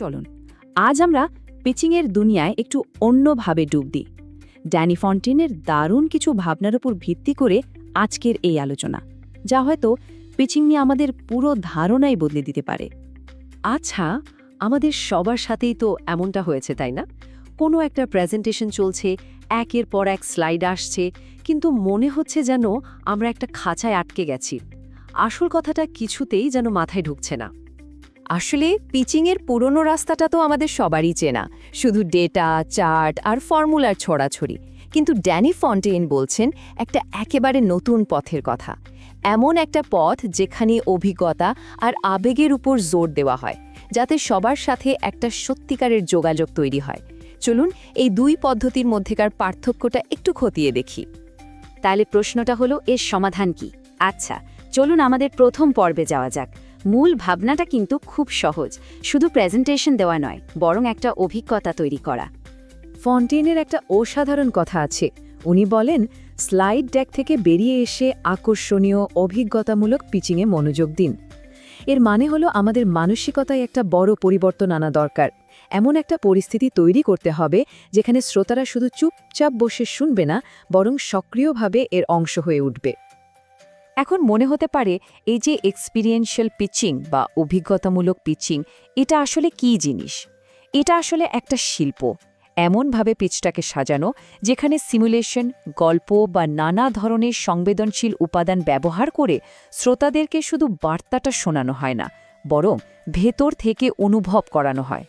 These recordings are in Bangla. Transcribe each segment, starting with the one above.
চলুন, আজ আমরা পিচিংয়ের দুনিয়ায় একটু অন্যভাবে ডুব দিই। ড্যানি ফন্টেনের দারুণ কিছু ভাবনার উপর ভিত্তি করে আজকের এই আলোচনা, যা হয়তো পিচিং নিয়ে আমাদের পুরো ধারণাই বদলে দিতে পারে। আচ্ছা আমাদের সবার সাথেই তো এমনটা হয়েছে, তাই না? কোনো একটা প্রেজেন্টেশন চলছে, একের পর এক স্লাইড আসছে, কিন্তু মনে হচ্ছে যেন আমরা একটা খাঁচায় আটকে গেছি। আসল কথাটা কিছুতেই যেন মাথায় ঢুকছে না। আসলে পিচিংয়ের পুরনো রাস্তাটা তো আমাদের সবারই চেনা। শুধু ডেটা চার্ট আর ফর্মুলার ছড়াছড়ি। কিন্তু ড্যানি ফন্টেইন বলছেন, একটা একেবারে নতুন পথের কথা। এমন একটা পথ যেখানে অভিজ্ঞতা আর আবেগের উপর জোর দেওয়া হয়, যাতে সবার সাথে একটা সত্যিকারের যোগাযোগ তৈরি হয়। চলুন এই দুই পদ্ধতির মধ্যেকার পার্থক্যটা একটু খতিয়ে দেখি। তাহলে প্রশ্নটা হলো, এর সমাধান কি? আচ্ছা চলুন আমাদের প্রথম পর্বে যাওয়া যাক। মূল ভাবনাটা কিন্তু খুব সহজ। শুধু প্রেজেন্টেশন দেওয়া নয়, বরং একটা অভিজ্ঞতা তৈরি করা। ফন্টেনের একটা অসাধারণ কথা আছে। উনি বলেন স্লাইড ডেক থেকে বেরিয়ে এসে আকর্ষণীয়, অভিজ্ঞতামূলক পিচিংয়ে মনোযোগ দিন। এর মানে হলো আমাদের মানসিকতায় একটা বড় পরিবর্তন আনা দরকার। এমন একটা পরিস্থিতি তৈরি করতে হবে, যেখানে শ্রোতারা শুধু চুপচাপ বসে শুনবে না, বরং সক্রিয়ভাবে এর অংশ হয়ে উঠবে। এখন মনে হতে পারে এই যে এক্সপিরিয়েন্সিয়াল পিচিং বা অভিজ্ঞতামূলক পিচিং এটা আসলে কি জিনিস? এটা আসলে একটা শিল্প। এমনভাবে পিচটাকে সাজানো যেখানে সিমুলেশন গল্প বা নানা ধরনের সংবেদনশীল উপাদান ব্যবহার করে শ্রোতাদেরকে শুধু বার্তাটা শোনানো হয় না, বরং ভেতর থেকে অনুভব করানো হয়।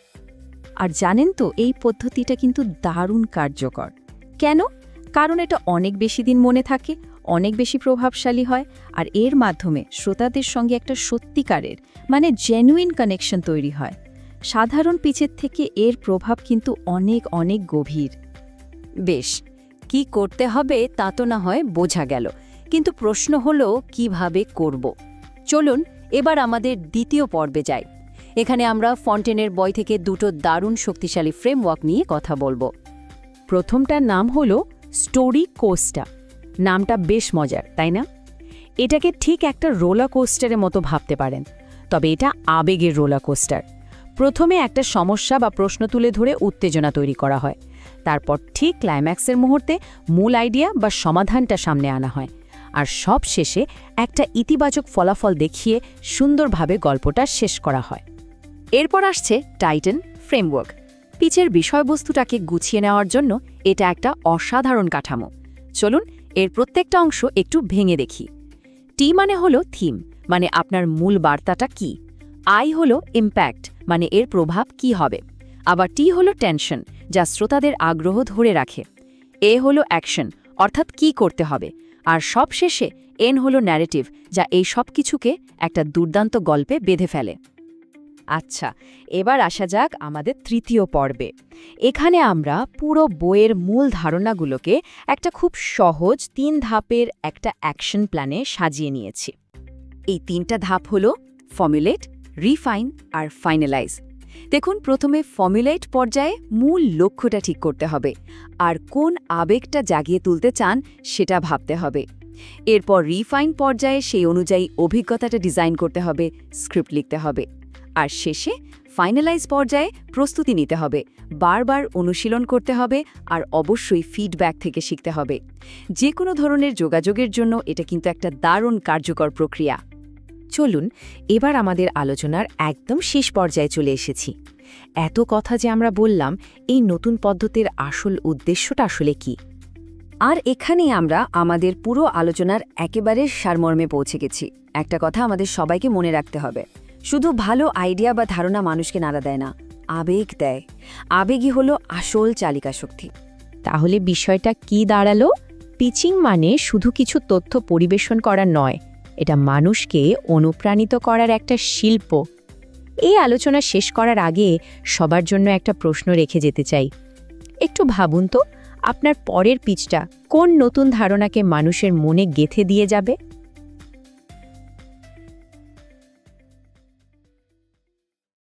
আর জানেন তো, এই পদ্ধতিটা কিন্তু দারুণ কার্যকর। কেন? কারণ এটা অনেক বেশি দিন মনে থাকে অনেক বেশি প্রভাবশালী হয় আর এর মাধ্যমে শ্রোতাদের সঙ্গে একটা সত্যিকারের মানে জেনুইন কানেকশন তৈরি হয়। সাধারণ পিচের থেকে এর প্রভাব কিন্তু অনেক অনেক গভীর। বেশ, কি করতে হবে তা তো না হয় বোঝা গেল, কিন্তু প্রশ্ন হলো কীভাবে করব? চলুন এবার আমাদের দ্বিতীয় পর্বে যাই। এখানে আমরা ফন্টেনের বই থেকে দুটো দারুণ শক্তিশালী ফ্রেমওয়ার্ক নিয়ে কথা বলব। প্রথমটার নাম হলো স্টোরি কোস্টা। নামটা বেশ মজার, তাই না? এটাকে ঠিক একটা রোলা কোস্টারের মতো ভাবতে পারেন, তবে এটা আবেগের রোলা কোস্টার। প্রথমে একটা সমস্যা বা প্রশ্ন তুলে ধরে উত্তেজনা তৈরি করা হয়। তারপর ঠিক ক্লাইম্যাক্সের মুহূর্তে মূল আইডিয়া বা সমাধানটা সামনে আনা হয়। আর সব শেষে একটা ইতিবাচক ফলাফল দেখিয়ে সুন্দরভাবে গল্পটা শেষ করা হয়। এরপর আসছে টাইটান ফ্রেমওয়ার্ক পিচের বিষয়বস্তুটাকে গুছিয়ে নেওয়ার জন্য এটা একটা অসাধারণ কাঠামো। চলুন এর প্রত্যেকটা অংশ একটু ভেঙে দেখি। টি মানে হলো থিম মানে আপনার মূল বার্তাটা কি। আই হলো ইম্প্যাক্ট মানে এর প্রভাব কি হবে। আবার টি হলো টেনশন যা শ্রোতাদের আগ্রহ ধরে রাখে। এ হলো অ্যাকশন অর্থাৎ কি করতে হবে। আর সবশেষে এন হলো ন্যারেটিভ যা এই সব কিছুকে একটা দুর্দান্ত গল্পে বেঁধে ফেলে। আচ্ছা এবার আসা যাক আমাদের তৃতীয় পর্বে। এখানে আমরা পুরো বইয়ের মূল ধারণাগুলোকে একটা খুব সহজ তিন ধাপের একটা অ্যাকশন প্ল্যানে সাজিয়ে নিয়েছি। এই তিনটা ধাপ হল ফর্মুলেট রিফাইন আর ফাইনালাইজ দেখুন, প্রথমে ফর্মুলেট পর্যায়ে মূল লক্ষ্যটা ঠিক করতে হবে, আর কোন আবেগটা জাগিয়ে তুলতে চান সেটা ভাবতে হবে। এরপর রিফাইন পর্যায়ে সেই অনুযায়ী অভিজ্ঞতাটা ডিজাইন করতে হবে স্ক্রিপ্ট লিখতে হবে। আর শেষে ফাইনালাইজ পর্যায়ে প্রস্তুতি নিতে হবে। বারবার অনুশীলন করতে হবে আর অবশ্যই ফিডব্যাক থেকে শিখতে হবে। যে কোনো ধরনের যোগাযোগের জন্য এটা কিন্তু একটা দারুণ কার্যকর প্রক্রিয়া। চলুন, এবার আমাদের আলোচনার একদম শেষ পর্যায়ে চলে এসেছি। এত কথা যে আমরা বললাম, এই নতুন পদ্ধতির আসল উদ্দেশ্যটা আসলে কি? আর এখানে আমরা আমাদের পুরো আলোচনার একেবারে সারমর্মে পৌঁছে গেছি। একটা কথা আমাদের সবাইকে মনে রাখতে হবে। শুধু ভালো আইডিয়া বা ধারণা মানুষকে নাড়া দেয় না, আবেগ দেয়। আবেগই হলো আসল চালিকা শক্তি। তাহলে বিষয়টা কি দাঁড়াল? পিচিং মানে শুধু কিছু তথ্য পরিবেশন করা নয়, এটা মানুষকে অনুপ্রাণিত করার একটা শিল্প। এই আলোচনা শেষ করার আগে সবার জন্য একটা প্রশ্ন রেখে যেতে চাই। একটু ভাবুন তো, আপনার পরের পিচটা কোন নতুন ধারণাকে মানুষের মনে গেথে দিয়ে যাবে?